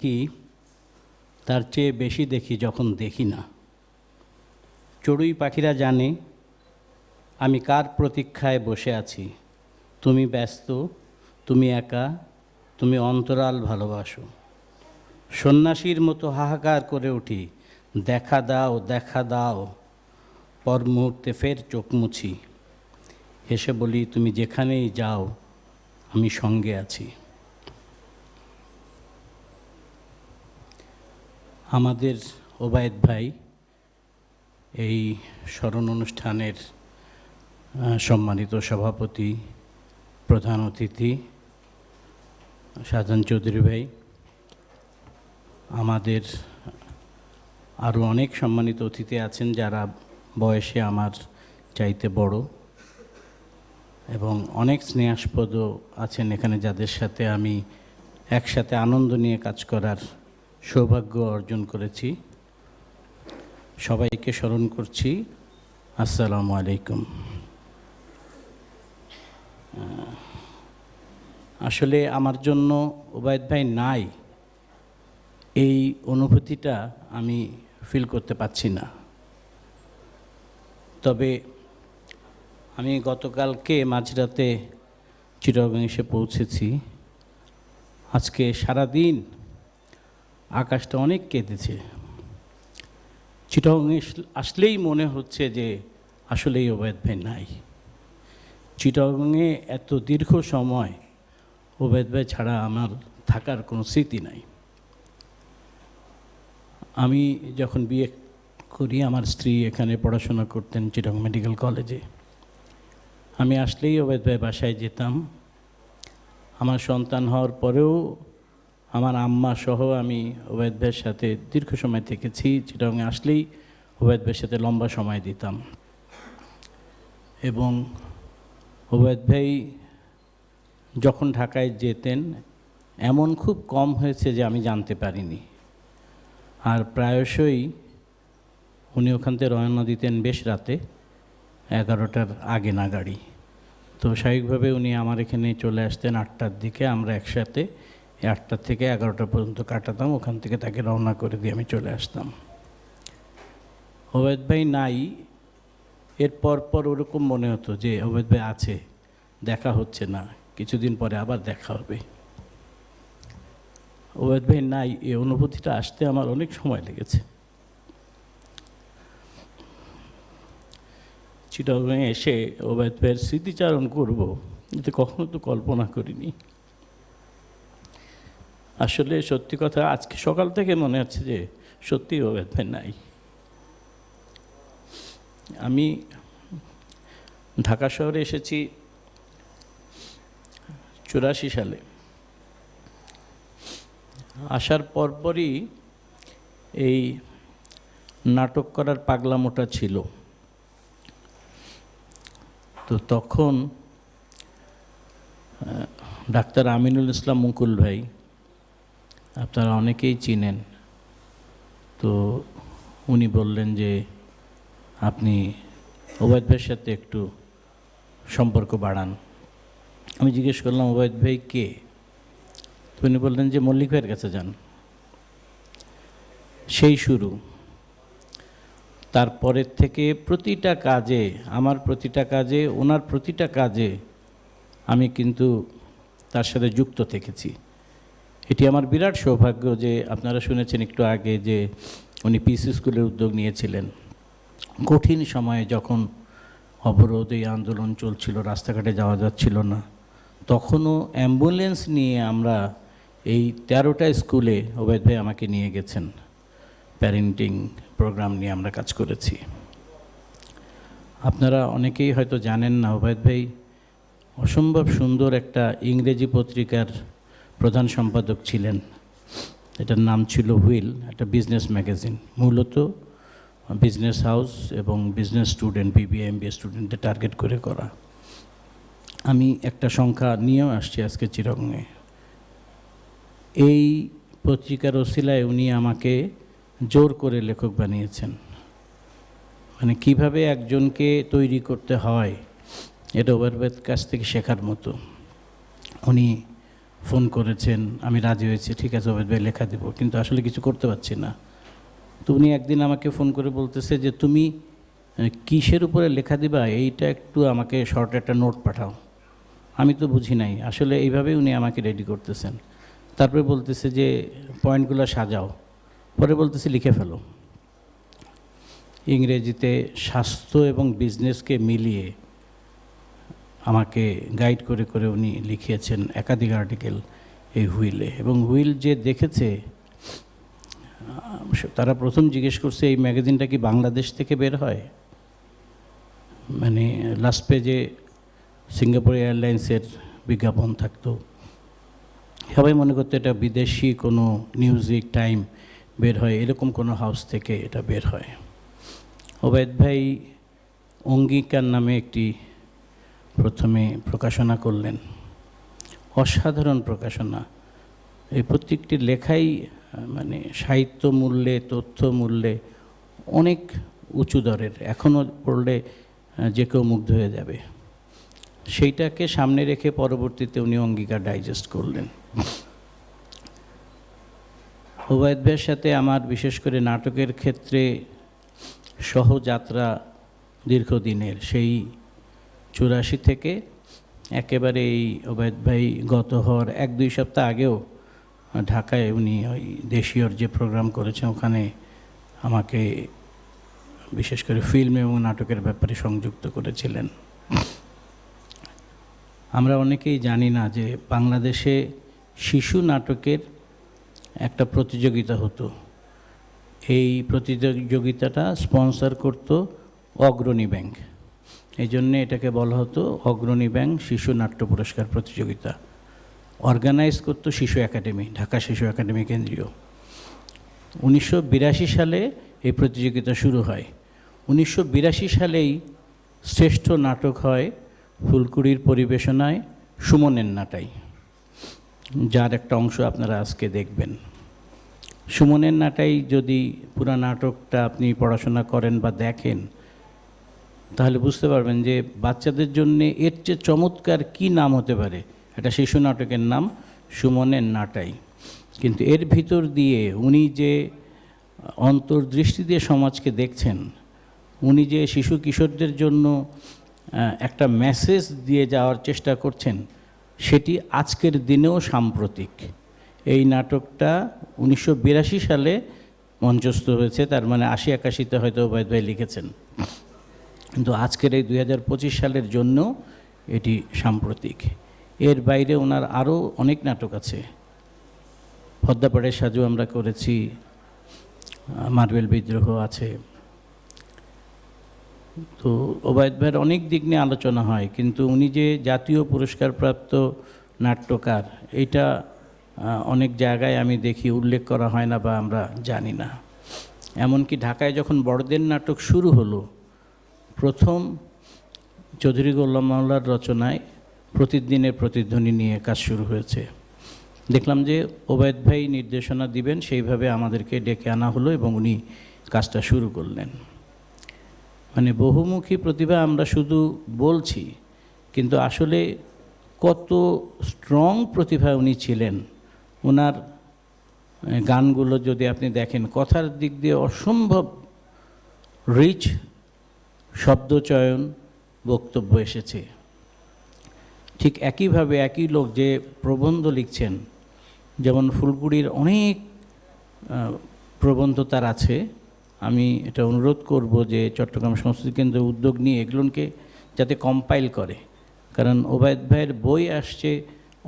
কি? তার চেয়ে বেশি দেখি যখন দেখি না। চড়ুই পাখিরা জানে, আমি কার প্রতীক্ষায় বসে আছি? তুমি ব্যস্ত, তুমি একা, তুমি অন্তরাল ভালোবাসো। সন্ন্যাসীর মতো হাহাকার করে উঠি, দেখা দাও দেখা দাও, পর মুহূর্তে ফের চোখ মুছি। হেসে বলি, তুমি যেখানেই যাও, আমি সঙ্গে আছি। আমাদের ওবায়দ ভাই এই স্মরণ অনুষ্ঠানের সম্মানিত সভাপতি, প্রধান অতিথি শাহজাহান চৌধুরী ভাই, আমাদের আরও অনেক সম্মানিত অতিথি আছেন যারা বয়সে আমার চাইতে বড় এবং অনেক স্নেহাস্পদও আছেন এখানে যাদের সাথে আমি একসাথে আনন্দ নিয়ে কাজ করার সৌভাগ্য অর্জন করেছি। সবাইকে স্মরণ করছি। আসসালামু আলাইকুম। আসলে আমার জন্য ওবায়দ ভাই নাই, এই অনুভূতিটা আমি ফিল করতে পারছি না। তবে আমি গতকালকে মাঝরাতে চিটাগং এসে পৌঁছেছি। আজকে সারাদিন আকাশটা অনেক কেঁদেছে। চিটাগং আসলেই মনে হচ্ছে যে আসলেই ওবায়দ ভাই নাই। চিটাগংয়ে এত দীর্ঘ সময় ওবায়দ ভাই ছাড়া আমার থাকার কোনো স্মৃতি নাই। আমি যখন বিয়ে করি, আমার স্ত্রী এখানে পড়াশোনা করতেন চিটং মেডিকেল কলেজে। আমি আসলেই ওবেদ ভাই বাসায় যেতাম। আমার সন্তান হওয়ার পরেও আমার আম্মা সহ আমি ওবেদ ভাইয়ের সাথে দীর্ঘ সময় থেকেছি চিটংয়ে আসলেই ওবেদ ভাইয়ের সাথে লম্বা সময় দিতাম। এবং ওবেদ ভাই যখন ঢাকায় যেতেন, এমন খুব কম হয়েছে যে আমি জানতে পারিনি। আর প্রায়শই উনি ওখান থেকে রওনা দিতেন বেশ রাতে, এগারোটার আগে না গাড়ি তো স্বাভাবিকভাবে উনি আমার এখানে চলে আসতেন আটটার দিকে, আমরা একসাথে এই আটটার থেকে এগারোটা পর্যন্ত কাটাতাম, ওখান থেকে তাকে রওনা করে দিয়ে আমি চলে আসতাম। ওবেদ ভাই নাই, এর পর পর ওরকম মনে হতো যে ওবেদ ভাই আছে, দেখা হচ্ছে না, কিছুদিন পরে আবার দেখা হবে। ওবেদ ভাই নাই এই অনুভূতিটা আসতে আমার অনেক সময় লেগেছে। চিটাগংয়ে এসে ওবেদ ভাইয়ের স্মৃতিচারণ করব এটা কখনো তো কল্পনা করিনি। আসলে সত্যি কথা, আজকে সকাল থেকে মনে হচ্ছে যে সত্যি ভাই নাই। আমি ঢাকা শহরে এসেছি চুরাশি সালে। আসার পরপরই এই নাটক করার পাগলামোটা ছিল। তো তখন ডাক্তার আমিনুল ইসলাম মুকুল ভাই আপনারা অনেকেই চিনেন। তো উনি বললেন যে, আপনি ওবায়দ ভাইয়ের সাথে একটু সম্পর্ক বাড়ান। আমি জিজ্ঞেস করলাম, ওবায়দ ভাই কে? তো উনি বললেন যে, মল্লিক ভাইয়ের কাছে যান। সেই শুরু। তারপরের থেকে প্রতিটা কাজে, আমার প্রতিটা কাজে, ওনার প্রতিটা কাজে আমি কিন্তু তার সাথে যুক্ত থেকেছি। এটি আমার বিরাট সৌভাগ্য যে আপনারা শুনেছেন একটু আগে যে উনি পিসি স্কুলের উদ্যোগ নিয়েছিলেন। কঠিন সময়ে যখন অবরোধ, এই আন্দোলন চলছিল, রাস্তাঘাটে যাওয়া যাচ্ছিল না, তখনও অ্যাম্বুলেন্স নিয়ে আমরা এই তেরোটা স্কুলে ওবেদ ভাই আমাকে নিয়ে গেছেন। প্যারেন্টিং প্রোগ্রাম নিয়ে আমরা কাজ করেছি। আপনারা অনেকেই হয়তো জানেন না ওবায়দ ভাই অসম্ভব সুন্দর একটা ইংরেজি পত্রিকার প্রধান সম্পাদক ছিলেন। এটার নাম ছিল হুইল, একটা বিজনেস ম্যাগাজিন মূলত বিজনেস হাউস এবং বিজনেস স্টুডেন্ট বিবিএ এমবিএ স্টুডেন্টদের টার্গেট করে করা। আমি একটা সংখ্যা নিয়েও আসছি আজকে চিরঙ্গে। এই পত্রিকার ওসিলায় উনি আমাকে জোর করে লেখক বানিয়েছেন। মানে কীভাবে একজনকে তৈরি করতে হয়, এটা ওভারবেদ কাছ থেকে শেখার মতো। উনি ফোন করেছেন, আমি রাজি হয়েছি, ঠিক আছে, ওবেদ ভাই, লেখা দেবো। কিন্তু আসলে কিছু করতে পারছি না। তো উনি একদিন আমাকে ফোন করে বলতেছে যে, তুমি কিসের উপরে লেখা দিবা? এইটা একটু আমাকে শর্ট একটা নোট পাঠাও। আমি তো বুঝি নাই। আসলে এইভাবেই উনি আমাকে রেডি করতেছেন। তারপরে বলতেছে যে, পয়েন্টগুলো সাজাও। পরে বলতেছে, লিখে ফেলো। ইংরেজিতে স্বাস্থ্য এবং বিজনেসকে মিলিয়ে আমাকে গাইড করে করে উনি লিখিয়েছেন একাধিক আর্টিকেল এই হুইলে। এবং হুইল যে দেখেছে তারা প্রথম জিজ্ঞেস করছে, এই ম্যাগাজিনটা কি বাংলাদেশ থেকে বের হয়? মানে লাস্ট পেজে সিঙ্গাপুর এয়ারলাইন্সের বিজ্ঞাপন থাকতো। সবাই মনে করতো এটা বিদেশি কোনো নিউজিক টাইম বের হয়, এরকম কোনো হাউস থেকে এটা বের হয়। ওবায়দ ভাই অঙ্গীকার নামে একটি প্রথমে প্রকাশনা করলেন। অসাধারণ প্রকাশনা। এই প্রত্যেকটি লেখাই মানে সাহিত্য মূল্যে, তথ্য মূল্যে অনেক উঁচু দরের। এখনও পড়লে যে কেউ মুগ্ধ হয়ে যাবে। সেইটাকে সামনে রেখে পরবর্তীতে উনি অঙ্গীকার ডাইজেস্ট করলেন। ওবায়দ ভাইয়ের সাথে আমার বিশেষ করে নাটকের ক্ষেত্রে সহযাত্রা দীর্ঘদিনের সেই চুরাশি থেকে একেবারে এই ওবায়দ ভাই গত হওয়ার এক দুই সপ্তাহ আগেও ঢাকায় উনি ওই দেশীয়র যে প্রোগ্রাম করেছেন, ওখানে আমাকে বিশেষ করে ফিল্ম এবং নাটকের ব্যাপারে সংযুক্ত করেছিলেন। আমরা অনেকেই জানি না যে বাংলাদেশে শিশু নাটকের একটা প্রতিযোগিতা হতো। এই প্রতিযোগিতাটা স্পন্সর করত অগ্রণী ব্যাংক। এই জন্যে এটাকে বলা হতো অগ্রণী ব্যাংক শিশু নাট্য পুরস্কার প্রতিযোগিতা। অর্গানাইজ করতো শিশু একাডেমি, ঢাকা শিশু একাডেমি কেন্দ্রীয়। উনিশশো বিরাশি সালে এই প্রতিযোগিতা শুরু হয়। উনিশশো বিরাশি সালেই শ্রেষ্ঠ নাটক হয় ফুলকুড়ির পরিবেশনায় সুমনের নাটাই। যার একটা অংশ আপনারা আজকে দেখবেন। সুমনের নাটাই যদি পুরো নাটকটা আপনি পড়াশোনা করেন বা দেখেন তাহলে বুঝতে পারবেন যে বাচ্চাদের জন্য এর চেয়ে চমৎকার কি নাম হতে পারে? একটা শিশু নাটকের নাম সুমনের নাটাই। কিন্তু এর ভিতর দিয়ে উনি যে অন্তর্দৃষ্টি দিয়ে সমাজকে দেখছেন, উনি যে শিশু কিশোরদের জন্য একটা মেসেজ দিয়ে যাওয়ার চেষ্টা করছেন, সেটি আজকের দিনেও সাম্প্রতিক। এই নাটকটা উনিশশো বিরাশি সালে মঞ্চস্থ হয়েছে, তার মানে আশি একাশিতে হয়তো ওবায়দ ভাই লিখেছেন। কিন্তু আজকের এই দু হাজার পঁচিশ সালের জন্য এটি সাম্প্রতিক। এর বাইরে ওনার আরও অনেক নাটক আছে। পদ্মাপাড়ের সাজু আমরা করেছি মার্বেল বিদ্রোহ আছে। তো ওবায়দ ভাইয়ের অনেক দিক নিয়ে আলোচনা হয়, কিন্তু উনি যে জাতীয় পুরস্কারপ্রাপ্ত নাট্যকার, এটা অনেক জায়গায় আমি দেখি উল্লেখ করা হয় না বা আমরা জানি না। এমনকি ঢাকায় যখন বড়দের নাটক শুরু হলো প্রথম চৌধুরী গোল্লাম মাওলার রচনায় প্রতিদিনের প্রতিধ্বনি নিয়ে কাজ শুরু হয়েছে। দেখলাম যে ওবায়দ ভাই নির্দেশনা দিবেন, সেইভাবে আমাদেরকে ডেকে আনা হলো এবং উনি কাজটা শুরু করলেন। মানে বহুমুখী প্রতিভা আমরা শুধু বলছি, কিন্তু আসলে কত স্ট্রং প্রতিভা উনি ছিলেন। ওনার গানগুলো যদি আপনি দেখেন, কথার দিক দিয়ে অসম্ভব রিচ শব্দচয়ন বক্তব্য এসেছে। ঠিক একইভাবে একই লোক যে প্রবন্ধ লিখছেন, যেমন ফুলগুড়ির অনেক প্রবন্ধ তার আছে। আমি এটা অনুরোধ করব যে চট্টগ্রাম সংস্কৃতি কেন্দ্র উদ্যোগ নিয়ে এগুলোকে যাতে কম্পাইল করে। কারণ ওবায়দ ভাইয়ের বই আসছে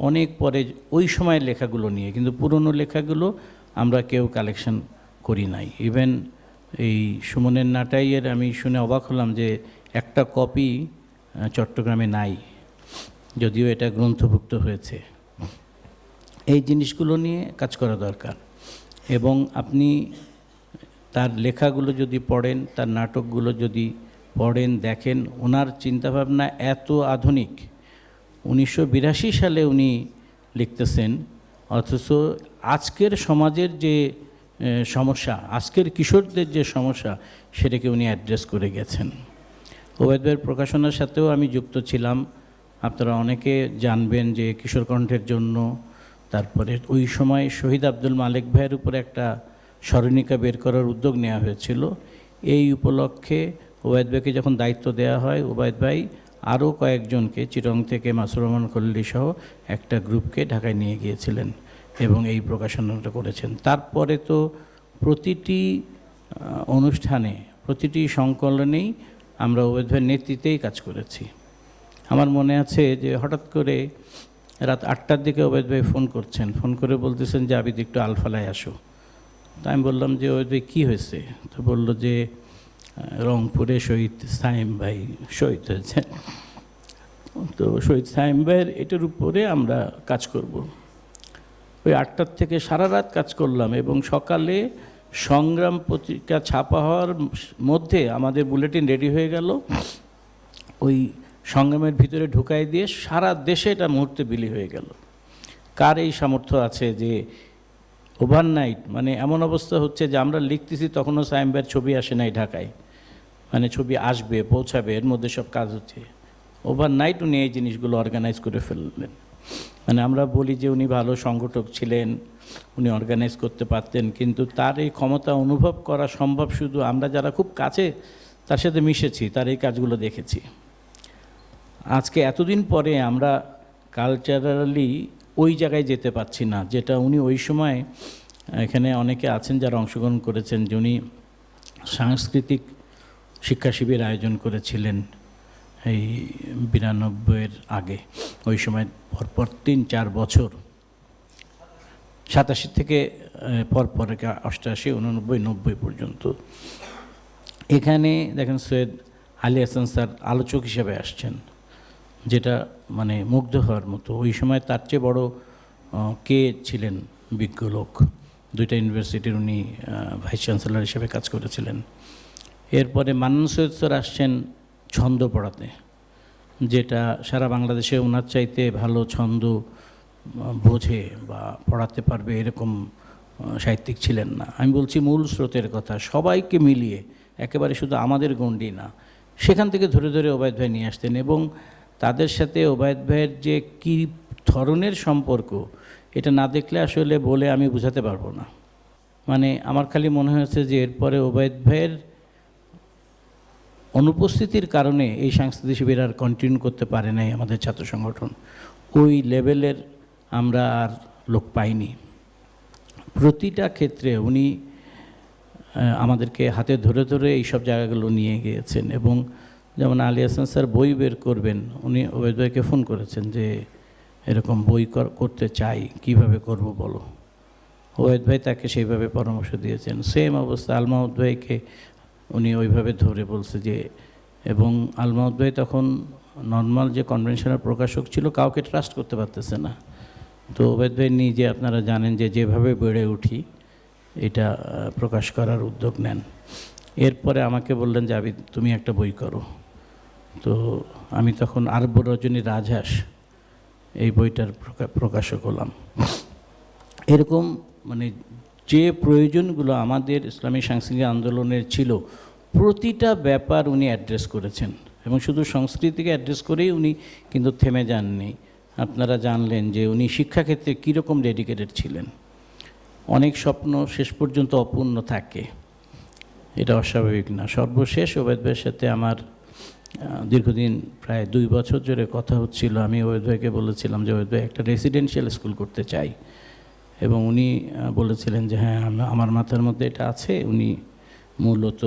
অনেক পরে ওই সময়ের লেখাগুলো নিয়ে, কিন্তু পুরনো লেখাগুলো আমরা কেউ কালেকশন করি নাই। ইভেন এই সুমনের নাটাইয়ের আমি শুনে অবাক হলাম যে একটা কপি চট্টগ্রামে নাই, যদিও এটা গ্রন্থভুক্ত হয়েছে। এই জিনিসগুলো নিয়ে কাজ করা দরকার। এবং আপনি তার লেখাগুলো যদি পড়েন, তার নাটকগুলো যদি পড়েন, দেখেন, ওনার চিন্তাভাবনা এত আধুনিক। উনিশশো বিরাশি সালে উনি লিখতেছেন, অথচ আজকের সমাজের যে সমস্যা। আজকের কিশোরদের যে সমস্যা, সেটাকে উনি অ্যাড্রেস করে গেছেন। ভাইয়ের প্রকাশনার সাথেও আমি যুক্ত ছিলাম। আপনারা অনেকে জানবেন যে কিশোর কণ্ঠের জন্য, তারপরে ওই সময় শহীদ আব্দুল মালিক ভাইয়ের উপরে একটা স্মরণিকা বের করার উদ্যোগ নেওয়া হয়েছিল। এই উপলক্ষে ওবায়দ ভাইকে যখন দায়িত্ব দেওয়া হয়, ওবায়দ ভাই আরও কয়েকজনকে, চিরং থেকে মাসুর রহমান খল্লি সহ একটা গ্রুপকে ঢাকায় নিয়ে গিয়েছিলেন। এবং এই প্রকাশনাটা করেছেন। তারপরে তো প্রতিটি অনুষ্ঠানে, প্রতিটি সংকলনেই আমরা ওবায়দ ভাইয়ের নেতৃত্বেই কাজ করেছি। আমার মনে আছে যে হঠাৎ করে রাত আটটার দিকে ওবেদ ভাই ফোন করছেন। ফোন করে বলতেছেন যে, আবিদ, একটু আলফালায় আসো। তা আমি বললাম যে ওবেদ ভাই কী হয়েছে? তো বলল যে রংপুরে শহীদ সাইম ভাই, শহীদ হয়েছে। তো শহীদ সাইম ভাইয়ের এটার উপরে আমরা কাজ করব। ওই আটটার থেকে সারা রাত কাজ করলাম এবং সকালে সংগ্রাম পত্রিকা ছাপা হওয়ার মধ্যে আমাদের বুলেটিন রেডি হয়ে গেল। ওই সংগ্রামের ভিতরে ঢুকাই দিয়ে সারা দেশে এটা মুহূর্তে বিলি হয়ে গেল। কার এই সামর্থ্য আছে যে ওভারনাইট মানে এমন অবস্থা হচ্ছে যে আমরা লিখতেছি তখনও সাইমবার ছবি আসে নাই ঢাকায়। মানে ছবি আসবে, পৌঁছাবে, এর মধ্যে সব কাজ হচ্ছে। ওভারনাইট উনি এই জিনিসগুলো অর্গানাইজ করে ফেললেন। মানে আমরা বলি যে উনি ভালো সংগঠক ছিলেন, উনি অর্গানাইজ করতে পারতেন, কিন্তু তার এই ক্ষমতা অনুভব করা সম্ভব শুধু আমরা যারা খুব কাছে, তার সাথে মিশেছি, তার এই কাজগুলো দেখেছি। আজকে এতদিন পরে আমরা কালচারালি ওই জায়গায় যেতে পারছি না, যেটা উনি ওই সময়, এখানে অনেকে আছেন যারা অংশগ্রহণ করেছেন, যে উনি সাংস্কৃতিক শিক্ষা শিবির আয়োজন করেছিলেন। এই বিরানব্বইয়ের আগে। ওই সময় পরপর তিন, চার বছর, সাতাশি থেকে পরপর অষ্টাশি, উননব্বই, নব্বই পর্যন্ত। এখানে দেখেন সৈয়দ আলী হাসান স্যার আলোচক হিসেবে আসছেন, যেটা মানে মুগ্ধ হওয়ার মতো। ওই সময় তার চেয়ে বড় কে ছিলেন বিজ্ঞ লোক? দুইটা ইউনিভার্সিটির উনি ভাইস চ্যান্সেলর হিসেবে কাজ করেছিলেন। এরপরে মান্নান সৈয়দ স্যার আসছেন ছন্দ পড়াতে, যেটা সারা বাংলাদেশে ওনার চাইতে ভালো ছন্দ বোঝে বা পড়াতে পারবে এরকম সাহিত্যিক ছিলেন না। আমি বলছি মূল স্রোতের কথা, সবাইকে মিলিয়ে, একেবারে শুধু আমাদের গণ্ডি না, সেখান থেকে ধরে ধরে ওবায়দ ভাই নিয়ে আসতেন এবং তাদের সাথে ওবায়দ ভাইয়ের যে কী ধরনের সম্পর্ক, এটা না দেখলে আসলে বলে আমি বোঝাতে পারব না। মানে আমার খালি মনে হয়েছে যে এরপরে ওবায়দ ভাইয়ের অনুপস্থিতির কারণে এই সাংস্কৃতিক শিবির আর কন্টিনিউ করতে পারে নাই আমাদের ছাত্র সংগঠন। ওই লেভেলের আমরা আর লোক পাইনি। প্রতিটা ক্ষেত্রে উনি আমাদেরকে হাতে ধরে ধরে এইসব জায়গাগুলো নিয়ে গিয়েছেন এবং যেমন আলী হাসান স্যার বই বের করবেন, উনি ওবেদ ভাইকে ফোন করেছেন যে এরকম বই কর- করতে চাই, কীভাবে করব বলো? ওয়েদ ভাই তাকে সেইভাবে পরামর্শ দিয়েছেন। সেম অবস্থা আলমাউদ ভাইকে উনি ওইভাবে ধরে বলছে যে, এবং আলমাউদ ভাই তখন নর্মাল যে কনভেনশনাল প্রকাশক ছিল, কাউকে ট্রাস্ট করতে পারতেছে না। তো ওবেদ ভাই নিজে আপনারা জানেন যে, যেভাবে বেড়ে উঠি, এটা প্রকাশ করার উদ্যোগ নেন। এরপরে আমাকে বললেন যে আবি তুমি একটা বই করো। তো আমি তখন আরব রজনী রাজহাঁস এই বইটার প্রকা- প্রকাশক হলাম। এরকম মানে যে প্রয়োজনগুলো আমাদের ইসলামী সাংস্কৃতিক আন্দোলনের ছিল, প্রতিটা ব্যাপার উনি অ্যাড্রেস করেছেন। এবং শুধু সংস্কৃতিকে অ্যাড্রেস করেই উনি কিন্তু থেমে যাননি। আপনারা জানলেন যে উনি শিক্ষাক্ষেত্রে কীরকম ডেডিকেটেড ছিলেন। অনেক স্বপ্ন শেষ পর্যন্ত অপূর্ণ থাকে। এটা অস্বাভাবিক না। সর্বশেষ ওবেদ ভাইয়ের সাথে আমার দীর্ঘদিন প্রায় দুই বছর ধরে কথা হচ্ছিল। আমি ওবেদ ভাইকে বলেছিলাম যে ওবেদ ভাই একটা রেসিডেন্সিয়াল স্কুল করতে চাই। এবং উনি বলেছিলেন যে হ্যাঁ আমার মাথার মধ্যে এটা আছে। উনি মূলত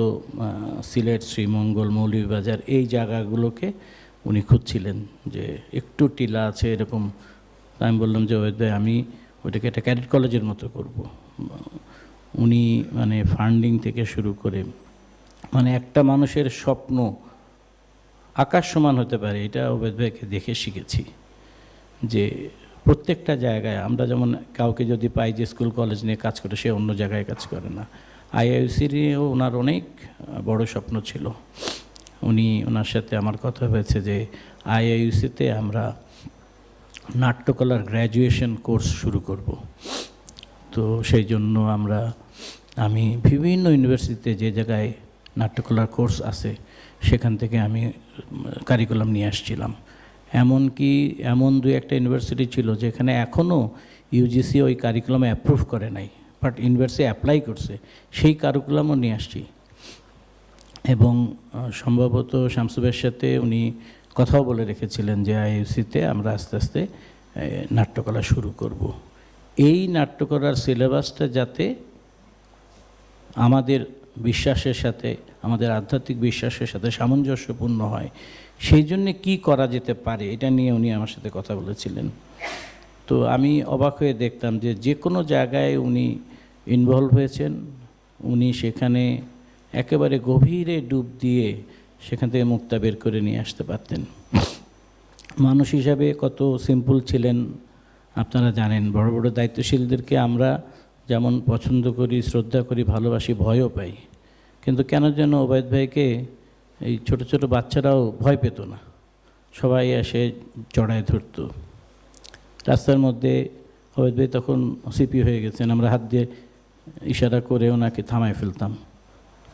সিলেট শ্রীমঙ্গল মৌলভীবাজার এই জায়গাগুলোকে উনি খুঁজছিলেন যে, একটু টিলা আছে এরকম। আমি বললাম যে ওয়েদ ভাই আমি ওইটাকে একটা ক্যাডেট কলেজের মতো করব। উনি মানে ফান্ডিং থেকে শুরু করে মানে একটা মানুষের স্বপ্ন আকাশ সমান হতে পারে, এটা ওবেদ ভাইকে দেখে শিখেছি যে প্রত্যেকটা জায়গায় আমরা যেমন কাউকে যদি পাই যে স্কুল, কলেজ নিয়ে কাজ করে, সে অন্য জায়গায় কাজ করে না। আইআইসিরও ওনার অনেক বড় স্বপ্ন ছিল। উনি, ওনার সাথে আমার কথা হয়েছে যে আইআইউসিতে আমরা নাট্যকলার গ্র্যাজুয়েশন কোর্স শুরু করব। তো সেই জন্য আমরা, আমি বিভিন্ন ইউনিভার্সিটিতে যে জায়গায় নাট্যকলার কোর্স আছে, সেখান থেকে আমি কারিকুলাম নিয়ে আসছিলাম। এমনকি এমন দু একটা ইউনিভার্সিটি ছিল যেখানে এখনও ইউজিসি ওই কারিকুলামে অ্যাপ্রুভ করে নাই বাট ইউনিভার্সিটি অ্যাপ্লাই করছে, সেই কারিকুলামও নিয়ে আসছি। এবং সম্ভবত শামসুবের সাথে উনি কথাও বলে রেখেছিলেন যে আইইউসিতে আমরা আস্তে আস্তে নাট্যকলা শুরু করব। এই নাট্যকলার সিলেবাসটা যাতে আমাদের বিশ্বাসের সাথে, আমাদের আধ্যাত্মিক বিশ্বাসের সাথে সামঞ্জস্যপূর্ণ হয় সেই জন্যে কী করা যেতে পারে? এটা নিয়ে উনি আমার সাথে কথা বলেছিলেন। তো আমি অবাক হয়ে দেখতাম যে যে কোনো জায়গায় উনি ইনভলভ হয়েছেন। উনি সেখানে একেবারে গভীরে ডুব দিয়ে সেখান থেকে মুক্তা বের করে নিয়ে আসতে পারতেন। মানুষ হিসাবে কত সিম্পল ছিলেন, আপনারা জানেন। বড় বড় দায়িত্বশীলদেরকে আমরা যেমন পছন্দ করি, শ্রদ্ধা করি, ভালোবাসি, ভয়ও পাই। কিন্তু কেন যেন ওবায়দ ভাইকে এই ছোট ছোট বাচ্চারাও ভয় পেত না। সবাই এসে জড়ায় ধরতো। রাস্তার মধ্যে ওবায়দ ভাই তখন সিপি হয়ে গেছেন। আমরা হাত দিয়ে ইশারা করে ওনাকে থামায় ফেলতাম।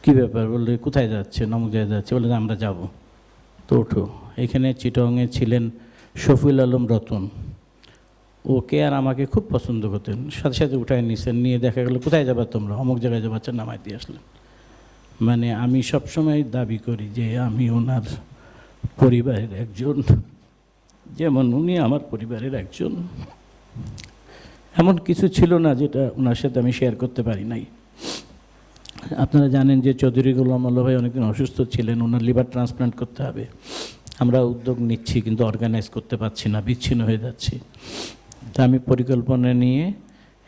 কী ব্যাপার? বললে, কোথায় যাচ্ছে? নমক জায়গায় যাচ্ছে? বলে আমরা যাব। তো ওঠো। এখানে চিটংয়ে ছিলেন শফিউল আলম রতন। ওকে আর আমাকে খুব পছন্দ করতেন। সাথে সাথে উঠায় নিছেন। নিয়ে দেখা গেলো, কোথায় যাবে তোমরা? অমুক জায়গায় যাবার নামায় দিয়ে আসলেন। মানে আমি সবসময় দাবি করি যে আমি ওনার পরিবারের একজন। যেমন উনি আমার পরিবারের একজন। এমন কিছু ছিল না যেটা ওনার সাথে আমি শেয়ার করতে পারি নাই। আপনারা জানেন যে চৌধুরী গোলাম আল্লাহ ভাই অনেকদিন অসুস্থ ছিলেন, ওনার লিভার ট্রান্সপ্লান্ট করতে হবে। আমরা উদ্যোগ নিচ্ছি কিন্তু অর্গানাইজ করতে পারছি না, বিচ্ছিন্ন হয়ে যাচ্ছি। তা আমি পরিকল্পনা নিয়ে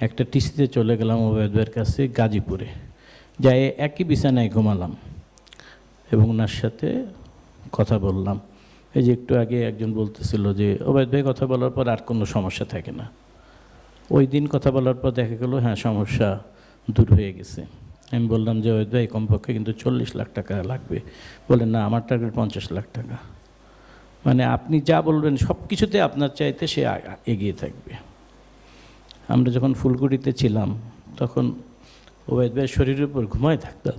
একটা টিসিতে চলে গেলাম ওবায়দ ভাইয়ের কাছে গাজীপুরে। যাই একই বিছানায় ঘুমালাম এবং ওনার সাথে কথা বললাম। এই যে একটু আগে একজন বলতেছিল যে ওবায়দ ভাই কথা বলার পর আর কোনো সমস্যা থাকে না। ওই দিন কথা বলার পর দেখা গেলো হ্যাঁ সমস্যা দূর হয়ে গেছে। আমি বললাম যে, ওই ভাই, কমপক্ষে কিন্তু চল্লিশ লাখ টাকা লাগবে। বলেন না, আমার টার্গেট পঞ্চাশ লাখ টাকা। মানে আপনি যা বলবেন, সব কিছুতে আপনার চাইতে সে এগিয়ে থাকবে। আমরা যখন ফুলকুড়িতে ছিলাম, তখন ওবায়দ ভাইয়ের শরীরের উপর ঘুমায় থাকতাম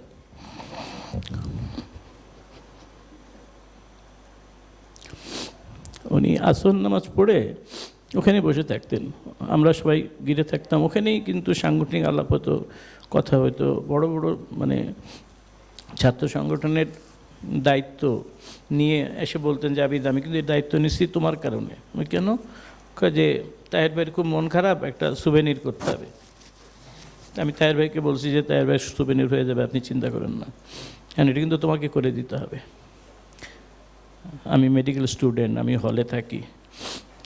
উনি আসন নামাজ পড়ে ওখানে বসে থাকতেন। আমরা সবাই গিরে থাকতাম ওখানেই, কিন্তু সাংগঠনিক আলাপ হতো, কথা হতো। বড় বড় মানে ছাত্র সংগঠনের দায়িত্ব নিয়ে এসে বলতেন যে, আবিদ, আমি কিন্তু এই দায়িত্ব নিচ্ছি তোমার কারণে। কেন? যে, তাহের ভাইয়ের খুব মন খারাপ, একটা সুভেনির করতে হবে। আমি তাহের ভাইকে বলছি যে, তাহের ভাই সুভেনির হয়ে যাবে, আপনি চিন্তা করেন না। হ্যাঁ এটা কিন্তু তোমাকে করে দিতে হবে। আমি মেডিকেল স্টুডেন্ট আমি হলে থাকি।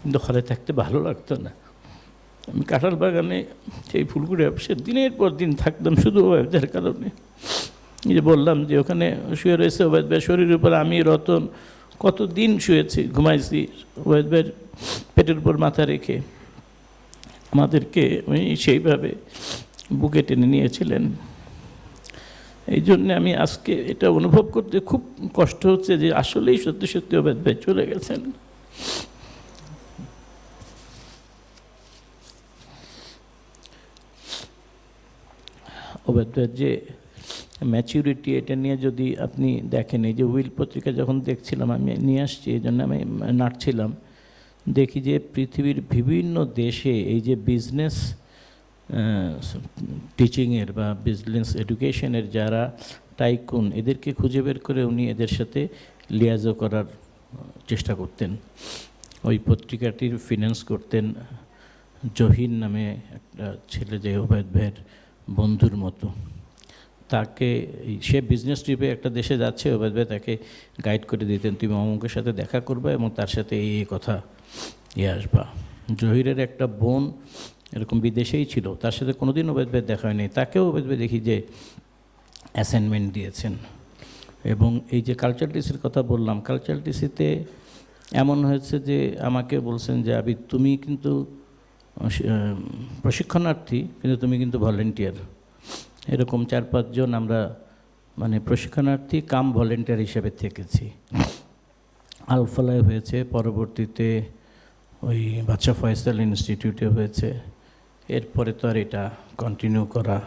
কিন্তু হলে থাকতে ভালো লাগতো না। আমি কাঁঠাল বাগানে সেই ফুলকুড়ি অফিসে দিনের পর দিন থাকতাম শুধু ওয়েবদের কারণে। এই যে বললাম যে, ওখানে শুয়ে রয়েছে ওবেদ ভাই শরীরের উপর, আমি রতন কত দিন শুয়েছি, ঘুমাইছি ওবেদ ভাইয়ের পেটের উপর মাথা রেখে। আমাদেরকে উনি সেইভাবে বুকে টেনে নিয়েছিলেন। এই জন্যে আমি আজকে এটা অনুভব করতে খুব কষ্ট হচ্ছে যে আসলেই সত্যি সত্যি ওবেদ ভাই চলে গেছেন। ওবেদ ভাইয়ের যে ম্যাচিউরিটি এটা নিয়ে যদি আপনি দেখেন, এই যে উইল পত্রিকা যখন দেখছিলাম, আমি নিয়ে আসছি, এই জন্য আমি নাটছিলাম দেখি যে পৃথিবীর বিভিন্ন দেশে এই যে বিজনেস টিচিংয়ের বা বিজনেস এডুকেশনের যারা টাইকুন এদেরকে খুঁজে বের করে উনি এদের সাথে লিয়াজো করার চেষ্টা করতেন। ওই পত্রিকাটির ফিনান্স করতেন জহির নামে একটা ছেলে যে ওবায়দ ভাইয়ের বন্ধুর মতো। তাকে সে বিজনেস ট্রিপে একটা দেশে যাচ্ছে ওবায়দ ভাই তাকে গাইড করে দিতেন তুমি অমুকের সাথে দেখা করবে এবং তার সাথে এই এই কথা ইয়ে আসবা। জহিরের একটা বোন এরকম বিদেশেই ছিল, তার সাথে কোনোদিন ওবায়দ ভাই দেখা হয়নি। তাকেও ওবায়দ ভাই দেখি যে অ্যাসাইনমেন্ট দিয়েছেন। এবং এই যে কালচার ডিসির কথা বললাম কালচার ডিসিতে এমন হয়েছে যে আমাকে বলছেন যে আবি তুমি কিন্তু প্রশিক্ষণার্থী, কিন্তু তুমি কিন্তু ভলেন্টিয়ার এরকম চার পাঁচজন আমরা মানে প্রশিক্ষণার্থী, কাম ভলেন্টিয়ার হিসেবে থেকেছি। আলফালায় হয়েছে, পরবর্তীতে ওই বাচ্চা ফয়সাল ইনস্টিটিউটে হয়েছে। এরপরে তো আর এটা কন্টিনিউ করা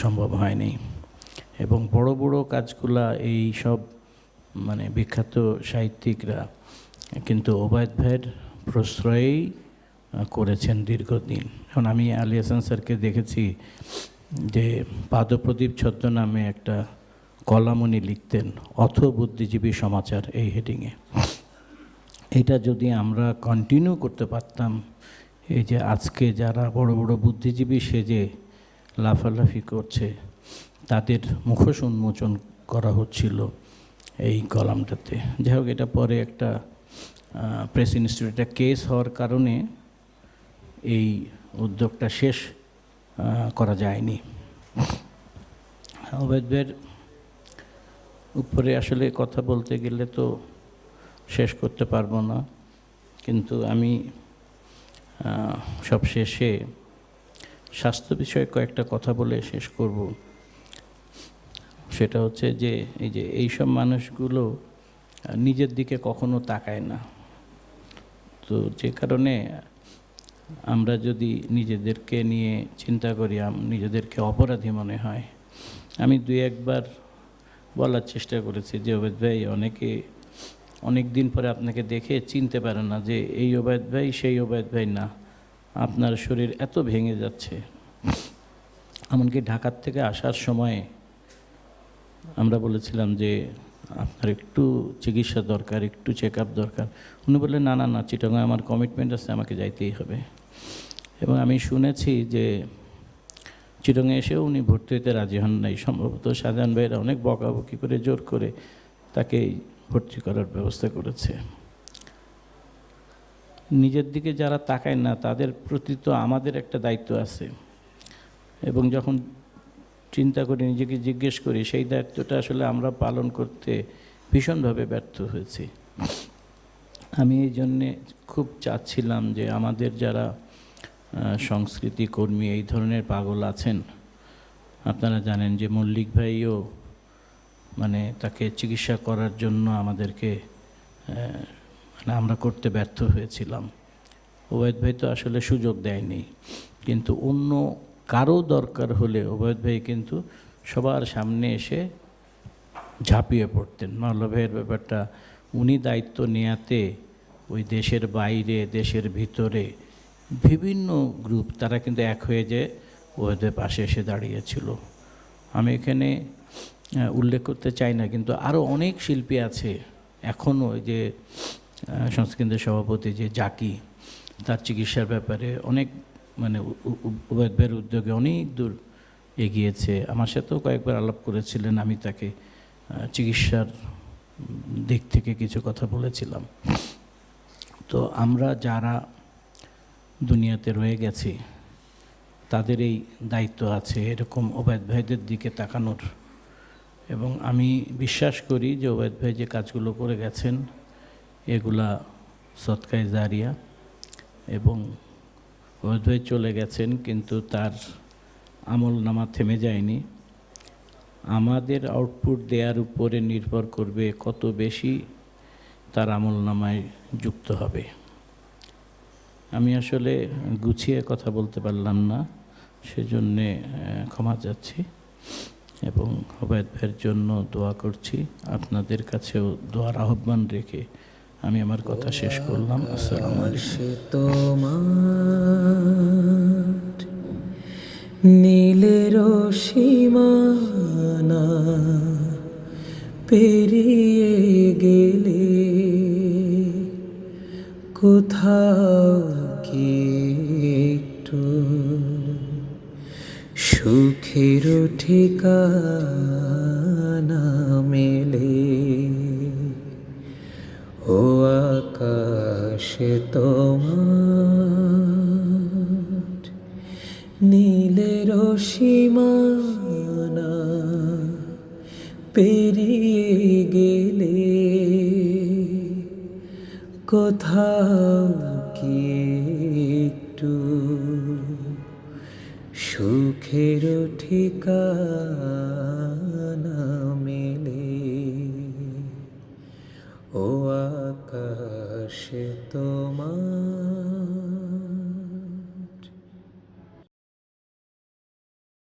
সম্ভব হয়নি। এবং বড় বড় কাজগুলা এই সব মানে বিখ্যাত সাহিত্যিকরা কিন্তু ওবায়দ ভাইয়ের প্রশ্রয়েই করেছেন দীর্ঘদিন। এখন আমি আলী হাসান স্যারকে দেখেছি যে পাদপ্রদীপ ছদ্ম নামে একটা কলাম উনি লিখতেন, অথ বুদ্ধিজীবী সমাচার, এই হেডিংয়ে এটা যদি আমরা কন্টিনিউ করতে পারতাম এই যে আজকে যারা বড় বড় বুদ্ধিজীবী সেজে লাফালাফি করছে, তাদের মুখোশ উন্মোচন করা হচ্ছিল এই কলামটাতে। যাই হোক, এটা পরে একটা প্রেস ইনস্টিটিউটে কেস হওয়ার কারণে এই উদ্যোগটা শেষ করা যায়নি। অবৈধের উপরে আসলে কথা বলতে গেলে তো শেষ করতে পারব না, কিন্তু আমি সব শেষে স্বাস্থ্য বিষয়ে কয়েকটা কথা বলে শেষ করব। সেটা হচ্ছে যে, এই যে এইসব মানুষগুলো নিজের দিকে কখনো তাকায় না। তো যে কারণে আমরা যদি নিজেদেরকে নিয়ে চিন্তা করি নিজেদেরকে অপরাধী মনে হয়, আমি দুই একবার বলার চেষ্টা করেছি। যে ওবেদ ভাই, অনেকে অনেক দিন পরে আপনাকে দেখে চিনতে পারে না যে এই ওবায়দ ভাই, সেই ওবায়দ ভাই না। আপনার শরীর এত ভেঙে যাচ্ছে। এমনকি ঢাকার থেকে আসার সময় আমরা বলেছিলাম যে আপনার একটু চিকিৎসা দরকার, একটু চেক আপ দরকার। উনি বললেন, না না না, চিটাগাঁয়ে আমার কমিটমেন্ট আছে, আমাকে যাইতেই হবে। এবং আমি শুনেছি যে চিটংয়ে এসেও উনি ভর্তি হতে রাজি হন নাই। সম্ভবত শাহজাহান ভাইয়েরা অনেক বকাবকি করে, জোর করে তাকে ভর্তি করার ব্যবস্থা করেছে। নিজের দিকে যারা তাকায় না, তাদের প্রতি তো আমাদের একটা দায়িত্ব আছে। এবং যখন চিন্তা করি নিজেকে জিজ্ঞেস করি, সেই দায়িত্বটা আসলে আমরা পালন করতে ভীষণভাবে ব্যর্থ হয়েছি। আমি এই জন্যে খুব চাচ্ছিলাম যে আমাদের যারা সংস্কৃতি কর্মী, এই ধরনের পাগল আছেন, আপনারা জানেন যে মল্লিক ভাইও মানে তাকে চিকিৎসা করার জন্য আমাদেরকে মানে আমরা করতে ব্যর্থ হয়েছিলাম। ওবায়দ ভাই তো আসলে সুযোগ দেয়নি। কিন্তু অন্য কারও দরকার হলে ওবায়দ ভাই কিন্তু সবার সামনে এসে ঝাঁপিয়ে পড়তেন। মাওলা ভাইয়ের ব্যাপারটা উনি দায়িত্ব নেয়াতে ওই দেশের বাইরে, দেশের ভিতরে বিভিন্ন গ্রুপ তারা কিন্তু এক হয়ে যে ওদের পাশে এসে দাঁড়িয়েছিল। আমি এখানে উল্লেখ করতে চাই না, কিন্তু আরও অনেক শিল্পী আছে এখনও যে সংস্কৃতের সভাপতি যে জাকি, তার চিকিৎসার ব্যাপারে অনেক মানে উভয়ের উদ্যোগে অনেক দূর এগিয়েছে। আমার সাথেও কয়েকবার আলাপ করেছিলেন, আমি তাকে চিকিৎসার দিক থেকে কিছু কথা বলেছিলাম। তো আমরা যারা দুনিয়াতে রয়ে গেছি, তাদের এই দায়িত্ব আছে এরকম ওবায়দ ভাইদের দিকে তাকানোর। এবং আমি বিশ্বাস করি যে ওবায়দ ভাই যে কাজগুলো করে গেছেন, এগুলা সৎকায় জারিয়া এবং ওবায়দ ভাই চলে গেছেন কিন্তু তার আমল নামা থেমে যায়নি। আমাদের আউটপুট দেওয়ার উপরে নির্ভর করবে কত বেশি তার আমল নামায় যুক্ত হবে। আমি আসলে গুছিয়ে কথা বলতে পারলাম না, সেজন্যে ক্ষমা চাচ্ছি। এবং হবায়ত ভাইয়ের জন্য দোয়া করছি। আপনাদের কাছেও দোয়ার আহ্বান রেখে আমি আমার কথা শেষ করলাম। আসসালামু আলাইকুম। নীলের সীমানা পেরিয়ে গেলে কোথাও কি সুখের ঠিকানা মেলে। ও আকাশে তোমার নীলের সীমানা পেরিয়ে গেলে। কোথাও সুখের ঠিকানা মেলে। ও আকাশ তোম